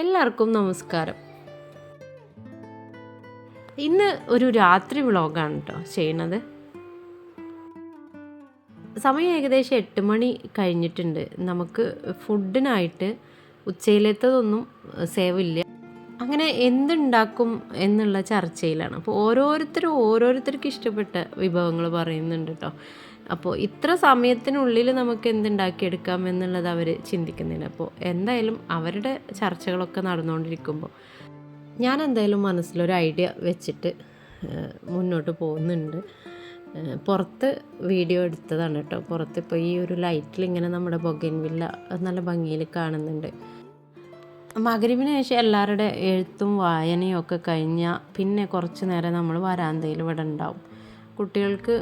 എല്ലാവർക്കും നമസ്കാരം. ഇന്ന് ഒരു രാത്രി വ്ളോഗാണ് കേട്ടോ ചെയ്യണത്. സമയം ഏകദേശം എട്ട് മണി കഴിഞ്ഞിട്ടുണ്ട്. നമുക്ക് ഫുഡിനായിട്ട് ഉച്ചയിലത്തതൊന്നും ഇല്ല അങ്ങനെ എന്തുണ്ടാക്കും എന്നുള്ള ചർച്ചയിലാണ്. അപ്പോൾ ഓരോരുത്തരും ഓരോരുത്തർക്ക് ഇഷ്ടപ്പെട്ട വിഭവങ്ങൾ പറയുന്നുണ്ട് കേട്ടോ അപ്പോൾ ഇത്ര സമയത്തിനുള്ളിൽ നമുക്ക് എന്തുണ്ടാക്കിയെടുക്കാം എന്നുള്ളത് അവർ ചിന്തിക്കുന്നില്ല. അപ്പോൾ എന്തായാലും അവരുടെ ചർച്ചകളൊക്കെ നടന്നുകൊണ്ടിരിക്കുമ്പോൾ ഞാൻ എന്തായാലും മനസ്സിലൊരു ഐഡിയ വെച്ചിട്ട് മുന്നോട്ട് പോകുന്നുണ്ട്. പുറത്ത് വീഡിയോ എടുത്തതാണ് കേട്ടോ. പുറത്ത് ഇപ്പോൾ ഈ ഒരു ലൈറ്റിൽ ഇങ്ങനെ നമ്മുടെ ബൊഗൻവില്ല നല്ല ഭംഗിയിൽ കാണുന്നുണ്ട്. മകരിവിന് ശേഷം എല്ലാവരുടെ എഴുത്തും വായനയും ഒക്കെ കഴിഞ്ഞാൽ പിന്നെ കുറച്ച് നേരം നമ്മൾ വരാന്തയിൽ ഇവിടെ ഉണ്ടാവും. കുട്ടികൾക്ക്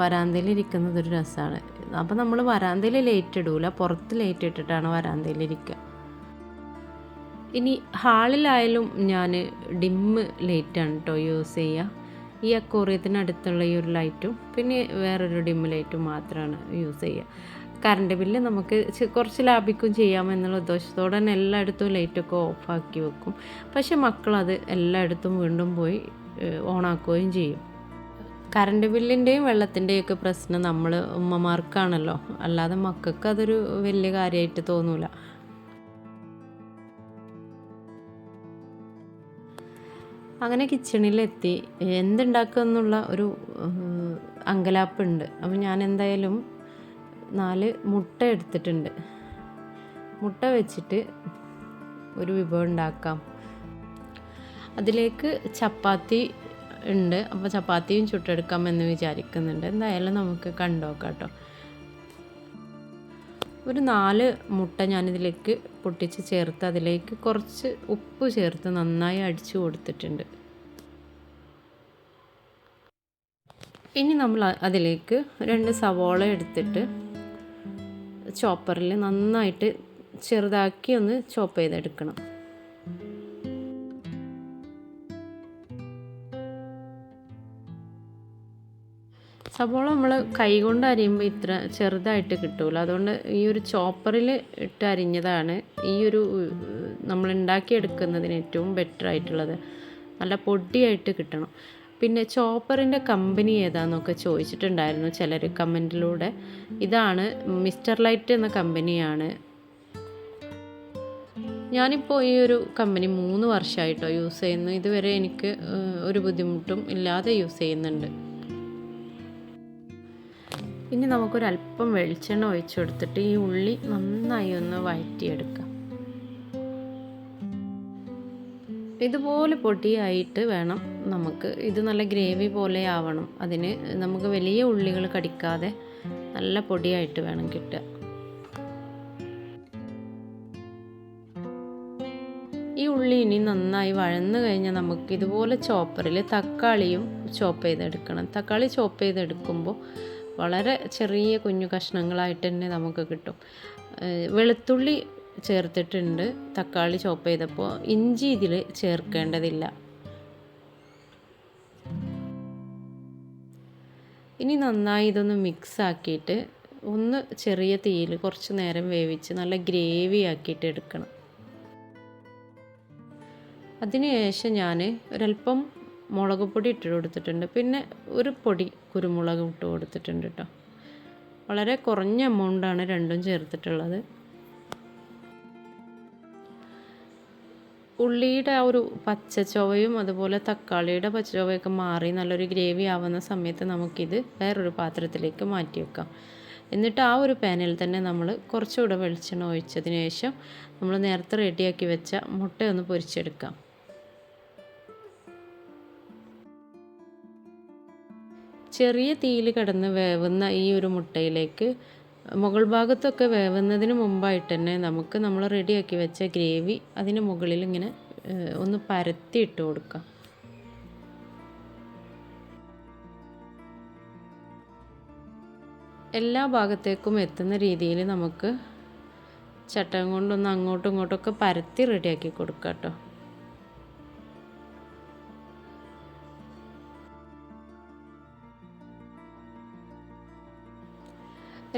വരാന്തയിൽ ഇരിക്കുന്നത് ഒരു രസമാണ് അപ്പോൾ നമ്മൾ വരാന്തയിൽ ലേറ്റ് ഇടൂല. പുറത്ത് ലേറ്റ് ഇട്ടിട്ടാണ് വരാന്തയിൽ ഇരിക്കുക ഇനി ഹാളിലായാലും ഞാൻ ഡിമ്മ് ലൈറ്റാണ് കേട്ടോ യൂസ് ചെയ്യുക ഈ അക്കോറിയത്തിന് അടുത്തുള്ള ഈ ഒരു ലൈറ്റും പിന്നെ വേറൊരു ഡിമ്മ് ലൈറ്റും മാത്രമാണ് യൂസ് ചെയ്യുക കറണ്ട് ബില്ല് നമുക്ക് കുറച്ച് ലാഭിക്കും ചെയ്യാമെന്നുള്ള ഉദ്ദേശത്തോടെ തന്നെ എല്ലായിടത്തും ലൈറ്റൊക്കെ ഓഫാക്കി വെക്കും. പക്ഷെ മക്കളത് എല്ലായിടത്തും വീണ്ടും പോയി ഓണാക്കുകയും ചെയ്യും. കറണ്ട് ബില്ലിന്റെയും വെള്ളത്തിന്റെയും ഒക്കെ പ്രശ്നം നമ്മൾ ഉമ്മമാർക്കാണല്ലോ. അല്ലാതെ മക്കൾക്ക് അതൊരു വലിയ കാര്യമായിട്ട് തോന്നൂല. അങ്ങനെ കിച്ചണിലെത്തി. എന്തുണ്ടാക്കുക എന്നുള്ള ഒരു അങ്കലാപ്പുണ്ട്. അപ്പം ഞാൻ എന്തായാലും നാല് മുട്ട എടുത്തിട്ടുണ്ട്. മുട്ട വെച്ചിട്ട് ഒരു വിഭവം ഉണ്ടാക്കാം. അതിലേക്ക് ചപ്പാത്തി ഉണ്ട്. അപ്പോൾ ചപ്പാത്തിയും ചുട്ടെടുക്കാം എന്ന് വിചാരിക്കുന്നുണ്ട്. എന്തായാലും നമുക്ക് കണ്ടുനോക്കാം കേട്ടോ ഒരു നാല് മുട്ട ഞാനിതിലേക്ക് പൊട്ടിച്ച് ചേർത്ത് അതിലേക്ക് കുറച്ച് ഉപ്പ് ചേർത്ത് നന്നായി അടിച്ചു കൊടുത്തിട്ടുണ്ട്. ഇനി നമ്മൾ അതിലേക്ക് രണ്ട് സവോള എടുത്തിട്ട് ചോപ്പറിൽ നന്നായിട്ട് ചെറുതാക്കി ഒന്ന് ചോപ്പ് ചെയ്തെടുക്കണം. സവോള നമ്മൾ കൈകൊണ്ട് അരിയുമ്പോൾ ഇത്ര ചെറുതായിട്ട് കിട്ടൂല. അതുകൊണ്ട് ഈ ഒരു ചോപ്പറിൽ ഇട്ട് അരിഞ്ഞതാണ് ഈ ഒരു നമ്മൾ ഉണ്ടാക്കിയെടുക്കുന്നതിന് ഏറ്റവും ബെറ്റർ ആയിട്ടുള്ളത്. നല്ല പൊടിയായിട്ട് കിട്ടണം. പിന്നെ ചോപ്പറിന്റെ കമ്പനി ഏതാണെന്നൊക്കെ ചോദിച്ചിട്ടുണ്ടായിരുന്നു ചിലർ കമന്റിലൂടെ ഇതാണ് മിസ്റ്റർ ലൈറ്റ് എന്ന കമ്പനിയാണ്. ഞാനിപ്പോൾ ഈ ഒരു കമ്പനി മൂന്ന് വർഷമായിട്ടോ യൂസ് ചെയ്യുന്നു. ഇതുവരെ എനിക്ക് ഒരു ബുദ്ധിമുട്ടും ഇല്ലാതെ യൂസ് ചെയ്യുന്നുണ്ട്. ഇനി നമുക്കൊരല്പം വെളിച്ചെണ്ണ ഒഴിച്ചു കൊടുത്തിട്ട് ഈ ഉള്ളി നന്നായി ഒന്ന് വഴറ്റിയെടുക്കാം ഇതുപോലെ പൊടിയായിട്ട് വേണം നമുക്ക്. ഇത് നല്ല ഗ്രേവി പോലെ ആവണം. അതിന് നമുക്ക് വലിയ ഉള്ളികൾ കടിക്കാതെ നല്ല പൊടിയായിട്ട് വേണം കിട്ടുക. ഈ ഉള്ളി ഇനി നന്നായി വഴന്നു കഴിഞ്ഞാൽ നമുക്ക് ഇതുപോലെ ചോപ്പറിൽ തക്കാളിയും ചോപ്പ് ചെയ്തെടുക്കണം. തക്കാളി ചോപ്പ് ചെയ്തെടുക്കുമ്പോൾ വളരെ ചെറിയ കുഞ്ഞു കഷ്ണങ്ങളായിട്ട് തന്നെ നമുക്ക് കിട്ടും. വെളുത്തുള്ളി ചേർത്തിട്ടുണ്ട്. തക്കാളി ചോപ്പ് ചെയ്തപ്പോൾ ഇഞ്ചി ഇതിൽ ചേർക്കേണ്ടതില്ല. ഇനി നന്നായി ഇതൊന്ന് മിക്സ് ആക്കിയിട്ട് ഒന്ന് ചെറിയ തീയിൽ കുറച്ച് നേരം വേവിച്ച് നല്ല ഗ്രേവി ആക്കിയിട്ട് എടുക്കണം. അതിനുശേഷം ഞാൻ ഒരല്പം മുളക് പൊടി ഇട്ട് കൊടുത്തിട്ടുണ്ട്. പിന്നെ ഒരു പൊടി കുരുമുളക് ഇട്ട് കൊടുത്തിട്ടുണ്ട് കേട്ടോ വളരെ കുറഞ്ഞ എമൗണ്ടാണ് രണ്ടും ചേർത്തിട്ടുള്ളത്. ഉള്ളിയുടെ ആ ഒരു പച്ച ചൊവയും അതുപോലെ തക്കാളിയുടെ പച്ച ചൊവയൊക്കെ മാറി നല്ലൊരു ഗ്രേവി ആവുന്ന സമയത്ത് നമുക്കിത് വേറൊരു പാത്രത്തിലേക്ക് മാറ്റി വെക്കാം. എന്നിട്ട് ആ ഒരു പാനിൽ തന്നെ നമ്മൾ കുറച്ചുകൂടെ വെളിച്ചെണ്ണ ഒഴിച്ചതിന് ശേഷം നമ്മൾ നേരത്തെ റെഡിയാക്കി വെച്ച മുട്ടയൊന്ന് പൊരിച്ചെടുക്കാം. ചെറിയ തീയിൽ കിടന്ന് വേവുന്ന ഈ ഒരു മുട്ടയിലേക്ക് മുകൾ ഭാഗത്തൊക്കെ വേവുന്നതിന് മുമ്പായിട്ട് തന്നെ നമുക്ക് നമ്മൾ റെഡിയാക്കി വെച്ച ഗ്രേവി അതിന് മുകളിൽ ഇങ്ങനെ ഒന്ന് പരത്തി ഇട്ട് കൊടുക്കാം. എല്ലാ ഭാഗത്തേക്കും എത്തുന്ന രീതിയിൽ നമുക്ക് ചട്ടം കൊണ്ടൊന്ന് അങ്ങോട്ടും ഇങ്ങോട്ടും ഒക്കെ പരത്തി റെഡിയാക്കി കൊടുക്കാം കേട്ടോ.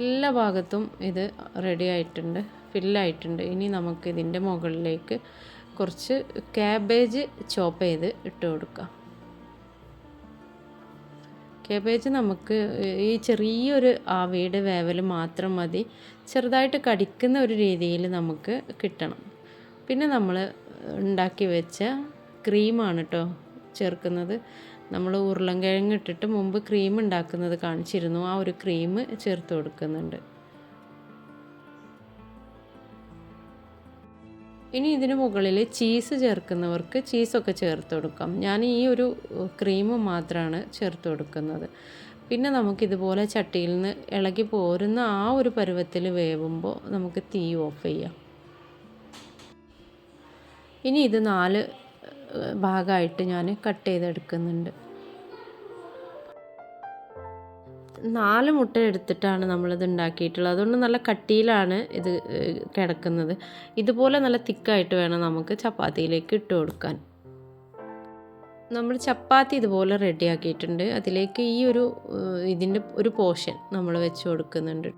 എല്ലാ ഭാഗത്തും ഇത് റെഡി ആയിട്ടുണ്ട് ഫില്ലായിട്ടുണ്ട് ഇനി നമുക്ക് ഇതിന്റെ മുകളിലേക്ക് കുറച്ച് ക്യാബേജ് ചോപ്പ് ചെയ്ത് ഇട്ട് കൊടുക്കാം. കേബേജ് നമുക്ക് ഈ ചെറിയൊരു ആവിയുടെ വേവൽ മാത്രം മതി. ചെറുതായിട്ട് കടിക്കുന്ന ഒരു രീതിയിൽ നമുക്ക് കിട്ടണം. പിന്നെ നമ്മൾ ഉണ്ടാക്കി വെച്ച ക്രീമാണ് കേട്ടോ ചേർക്കുന്നത്. നമ്മൾ ഉരുളൻകിഴങ്ങ് ഇട്ടിട്ട് മുമ്പ് ക്രീം ഉണ്ടാക്കുന്നത് കാണിച്ചിരുന്നു. ആ ഒരു ക്രീം ചേർത്ത് കൊടുക്കുന്നുണ്ട്. ഇനി ഇതിന് മുകളിൽ ചീസ് ചേർക്കുന്നവർക്ക് ചീസൊക്കെ ചേർത്ത് കൊടുക്കാം. ഞാൻ ഈ ഒരു ക്രീം മാത്രമാണ് ചേർത്ത് കൊടുക്കുന്നത്. പിന്നെ നമുക്കിതുപോലെ ചട്ടിയിൽ നിന്ന് ഇളകി പോരുന്ന ആ ഒരു പരുവത്തിൽ വേവുമ്പോൾ നമുക്ക് തീ ഓഫ് ചെയ്യാം. ഇനി ഇത് നാല് ഭാഗമായിട്ട് ഞാൻ കട്ട് ചെയ്തെടുക്കുന്നുണ്ട്. നാല് മുട്ട എടുത്തിട്ടാണ് നമ്മളിത് ഉണ്ടാക്കിയിട്ടുള്ളത്. അതുകൊണ്ട് നല്ല കട്ടിയിലാണ് ഇത് കിടക്കുന്നത്. ഇതുപോലെ നല്ല തിക്കായിട്ട് വേണം നമുക്ക് ചപ്പാത്തിയിലേക്ക് ഇട്ട് കൊടുക്കാൻ. നമ്മൾ ചപ്പാത്തി ഇതുപോലെ റെഡിയാക്കിയിട്ടുണ്ട്. അതിലേക്ക് ഈ ഒരു ഇതിന്റെ ഒരു പോർഷൻ നമ്മൾ വെച്ച് കൊടുക്കുന്നുണ്ട്.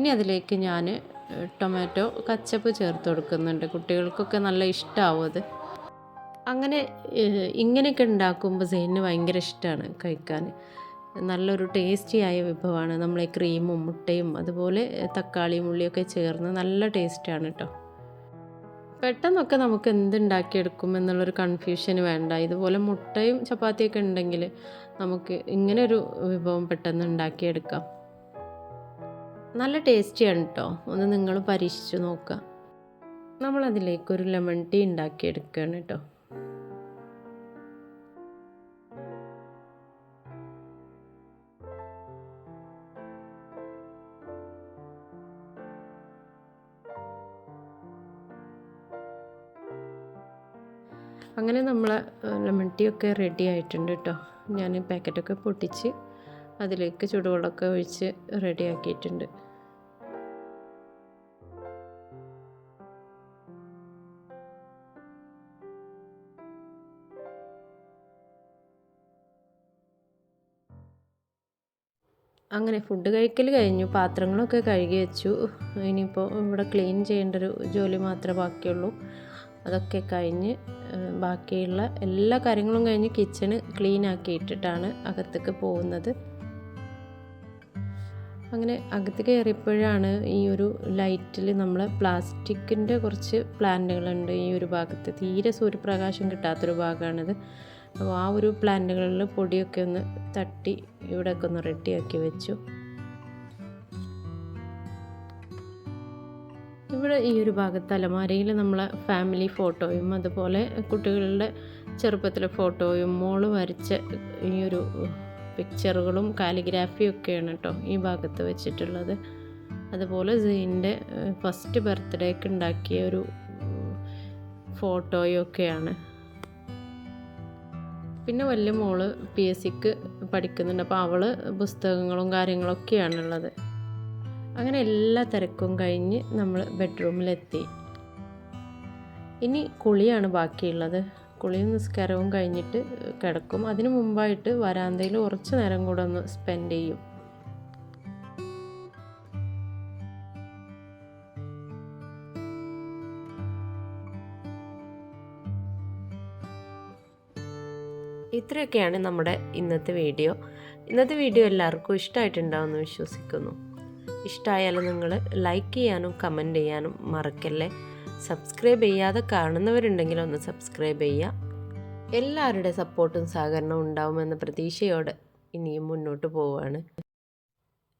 ഇനി അതിലേക്ക് ഞാൻ ടൊമാറ്റോ കച്ചപ്പ് ചേർത്ത് കൊടുക്കുന്നുണ്ട്. കുട്ടികൾക്കൊക്കെ നല്ല ഇഷ്ടമാവും അത്. അങ്ങനെ ഇങ്ങനെയൊക്കെ ഉണ്ടാക്കുമ്പോൾ സെയിന് ഭയങ്കര ഇഷ്ടമാണ് കഴിക്കാൻ. നല്ലൊരു ടേസ്റ്റിയായ വിഭവമാണ്. നമ്മളെ ക്രീമും മുട്ടയും അതുപോലെ തക്കാളിയും ഉള്ളിയൊക്കെ ചേർന്ന് നല്ല ടേസ്റ്റാണ് കേട്ടോ പെട്ടെന്നൊക്കെ നമുക്ക് എന്തുണ്ടാക്കിയെടുക്കും എന്നുള്ളൊരു കൺഫ്യൂഷൻ വേണ്ട. ഇതുപോലെ മുട്ടയും ചപ്പാത്തിയൊക്കെ ഉണ്ടെങ്കിൽ നമുക്ക് ഇങ്ങനെ ഒരു വിഭവം പെട്ടെന്ന് ഉണ്ടാക്കിയെടുക്കാം. നല്ല ടേസ്റ്റിയാണ് കേട്ടോ ഒന്ന് നിങ്ങൾ പരീക്ഷിച്ച് നോക്കുക നമ്മളതിലേക്കൊരു ലെമൺ ടീ ഉണ്ടാക്കിയെടുക്കുകയാണ് കേട്ടോ അങ്ങനെ നമ്മൾ ലെമൺ ടീ ഒക്കെ റെഡി ആയിട്ടുണ്ട് കേട്ടോ ഞാൻ പാക്കറ്റൊക്കെ പൊട്ടിച്ച് അതിലേക്ക് ചൂടുവെള്ളമൊക്കെ ഒഴിച്ച് റെഡിയാക്കിയിട്ടുണ്ട്. അങ്ങനെ ഫുഡ് കഴിക്കൽ കഴിഞ്ഞു. പാത്രങ്ങളൊക്കെ കഴുകി വെച്ചു. ഇനിയിപ്പോൾ ഇവിടെ ക്ലീൻ ചെയ്യേണ്ട ഒരു ജോലി മാത്രമേ ബാക്കിയുള്ളൂ. അതൊക്കെ കഴിഞ്ഞ് ബാക്കിയുള്ള എല്ലാ കാര്യങ്ങളും കഴിഞ്ഞ് കിച്ചണ് ക്ലീൻ ആക്കിയിട്ടിട്ടാണ് അകത്തേക്ക് പോകുന്നത്. അങ്ങനെ അകത്ത് കയറിയപ്പോഴാണ് ഈ ഒരു ലൈറ്റിൽ നമ്മൾ പ്ലാസ്റ്റിക്കിന്റെ കുറച്ച് പ്ലാന്റുകളുണ്ട് ഈ ഒരു ഭാഗത്ത്. തീരെ സൂര്യപ്രകാശം കിട്ടാത്തൊരു ഭാഗമാണിത്. അപ്പോൾ ആ ഒരു പ്ലാന്റുകളിൽ പൊടിയൊക്കെ ഒന്ന് തട്ടി ഇവിടെയൊക്കെ ഒന്ന് റെഡിയാക്കി വെച്ചു. ഇവിടെ ഈ ഒരു ഭാഗത്ത് അലമാരയിൽ നമ്മളെ ഫാമിലി ഫോട്ടോയും അതുപോലെ കുട്ടികളുടെ ചെറുപ്പത്തിലെ ഫോട്ടോയും മോൾ വരച്ച ഈ ഒരു പിക്ചറുകളും കാലിഗ്രാഫിയും ഒക്കെയാണ് കേട്ടോ ഈ ഭാഗത്ത് വെച്ചിട്ടുള്ളത്. അതുപോലെ സെയിന്റെ ഫസ്റ്റ് ബർത്ത്ഡേക്ക് ഉണ്ടാക്കിയ ഒരു ഫോട്ടോയൊക്കെയാണ് പിന്നെ വലിയ മോൾ പി എസ് സിക്ക് പഠിക്കുന്നുണ്ട്. അപ്പോൾ അവൾ പുസ്തകങ്ങളും കാര്യങ്ങളൊക്കെയാണുള്ളത് അങ്ങനെ എല്ലാ തിരക്കും കഴിഞ്ഞ് നമ്മൾ ബെഡ്റൂമിലെത്തി ഇനി കുളിയാണ് ബാക്കിയുള്ളത്. കുളിയും നിസ്കാരവും കഴിഞ്ഞിട്ട് കിടക്കും. അതിനു മുമ്പായിട്ട് വരാന്തയിൽ കുറച്ച് നേരം കൂടെ ഒന്ന് സ്പെൻഡ് ചെയ്യും. ഇത്രയൊക്കെയാണ് നമ്മുടെ ഇന്നത്തെ വീഡിയോ. ഇന്നത്തെ വീഡിയോ എല്ലാവർക്കും ഇഷ്ടമായിട്ടുണ്ടാവുമെന്ന് വിശ്വസിക്കുന്നു. ഇഷ്ടമായാലും നിങ്ങൾ ലൈക്ക് ചെയ്യാനും കമന്റ് ചെയ്യാനും മറക്കല്ലേ? സബ്സ്ക്രൈബ് ചെയ്യാതെ കാണുന്നവരുണ്ടെങ്കിൽ ഒന്ന് സബ്സ്ക്രൈബ് ചെയ്യുക. എല്ലാവരുടെ സപ്പോർട്ടും സഹകരണവും ഉണ്ടാവുമെന്ന പ്രതീക്ഷയോടെ ഇനിയും മുന്നോട്ട് പോവുകയാണ്.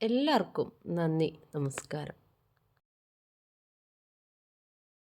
എല്ലാവർക്കും നന്ദി നമസ്കാരം.